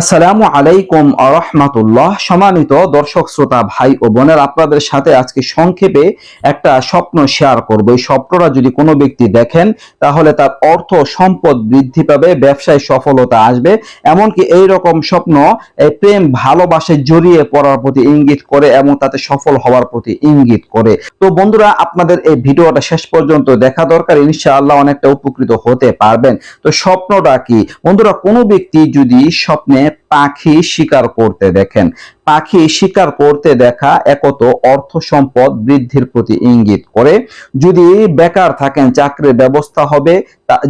আসসালামু আলাইকুম আরহামাতুল্লাহ। সম্মানিত দর্শক, শ্রোতা, ভাই ও বোনের, আপনাদের সাথে আজকে সংক্ষেপে একটা স্বপ্ন শেয়ার করব। এই স্বপ্নটা যদি কোনো ব্যক্তি দেখেন, তাহলে তার অর্থ সম্পদ বৃদ্ধি পাবে, ব্যবসায় সফলতা আসবে। এমনকি এই রকম স্বপ্ন প্রেম, ভালোবাসে জড়িয়ে পড়ার প্রতি ইঙ্গিত করে এবং তাতে সফল হওয়ার প্রতি ইঙ্গিত করে। তো বন্ধুরা, আপনাদের এই ভিডিওটা শেষ পর্যন্ত দেখা দরকার, ইনশাআল্লাহ অনেকটা উপকৃত হতে পারবেন। তো স্বপ্নটা কি? বন্ধুরা, কোনো ব্যক্তি যদি স্বপ্নে tempo পাখি শিকার করতে দেখেন। পাখি শিকার করতে দেখা একত অর্থ সম্পদ বৃদ্ধির প্রতি ইঙ্গিত করে। যদি বেকার থাকেন, চাকরির ব্যবস্থা হবে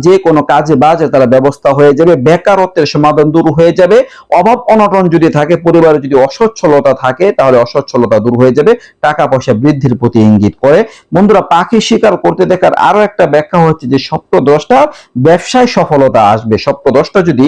যে কোনো কাজে বাজে তারা ব্যবস্থা হয়ে যাবে, বেকারত্বের সমাধান দূর হয়ে যাবে। অভাব অনটন যদি থাকে, পরিবারে যদি অসচ্ছলতা থাকে, তাহলে অসচ্ছলতা দূর হয়ে যাবে টাকা পয়সা বৃদ্ধির প্রতি ইঙ্গিত করে। বন্ধুরা, পাখি শিকার করতে দেখার আরও একটা ব্যাখ্যা হচ্ছে যে সপ্তদশটা ব্যবসায় সফলতা আসবে। সপ্তদশটা যদি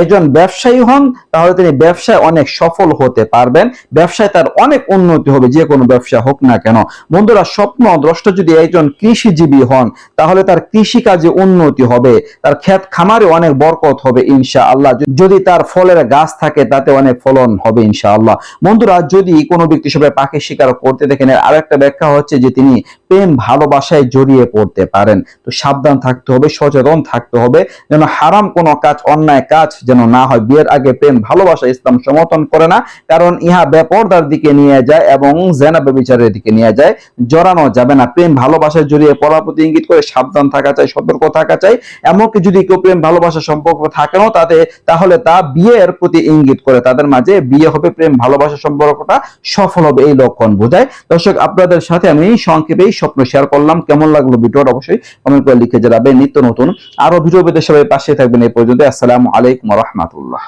একজন ব্যবসায়ী হন তাহলে তিনি ব্যবসায় অনেক সফল হতে পারবেন। ব্যবসায় তার অনেক উন্নতি হবে, যে কোনো ব্যবসা হোক না কেন। বন্ধুরা, স্বপ্ন দ্রষ্টা যদি একজন কৃষিজীবী হন, তাহলে তার কৃষি কাজে উন্নতি হবে। তার ক্ষেত খামারে অনেক বরকত হবে ইনশা আল্লাহ যদি তার ফলের গাছ থাকে, তাতে অনেক ফলন হবে ইনশা আল্লাহ বন্ধুরা, যদি কোনো ব্যক্তি সবাই পাখি শিকার করতে দেখেন আর একটা ব্যাখ্যা হচ্ছে যে, তিনি প্রেম ভালোবাসায় জড়িয়ে পড়তে পারেন। তো সাবধান থাকতে হবে, সচেতন থাকতে হবে, যেন হারাম কোনো কাজ, অন্যায় কাজ যেন না হয়। বিয়ের আগে প্রেম ভালোবাসা ইসলাম সমর্থন করে না, কারণ ইহা বেপরদার দিকে নিয়ে যায় এবং জেনা ব্যবিচারের দিকে নিয়ে যায়। জড়ানো যাবে না। প্রেম ভালোবাসায় জড়িয়ে পড়ার প্রতি ইঙ্গিত করে সাবধান থাকা চাই, সতর্ক থাকা চাই। এমনকি যদি কেউ প্রেম ভালোবাসা সম্পর্ক থাকেও তাতে, তাহলে তা বিয়ের প্রতি ইঙ্গিত করে। তাদের মাঝে বিয়ে হবে, প্রেম ভালোবাসা সম্পর্কটা সফল হবে এই লক্ষণ বোঝায়। দর্শক, আপনাদের সাথে আমি সংক্ষেপে স্বপ্ন শেয়ার করলাম। কেমন লাগল ভিডিওটা অবশ্যই কমেন্ট করে লিখে জানাবেন। নিত্য নতুন আরও ভিডিও পেতে সবাই পাশে থাকবেন। এই পর্যন্ত আসসালামু আলাইকুম রহমতুল্লাহ।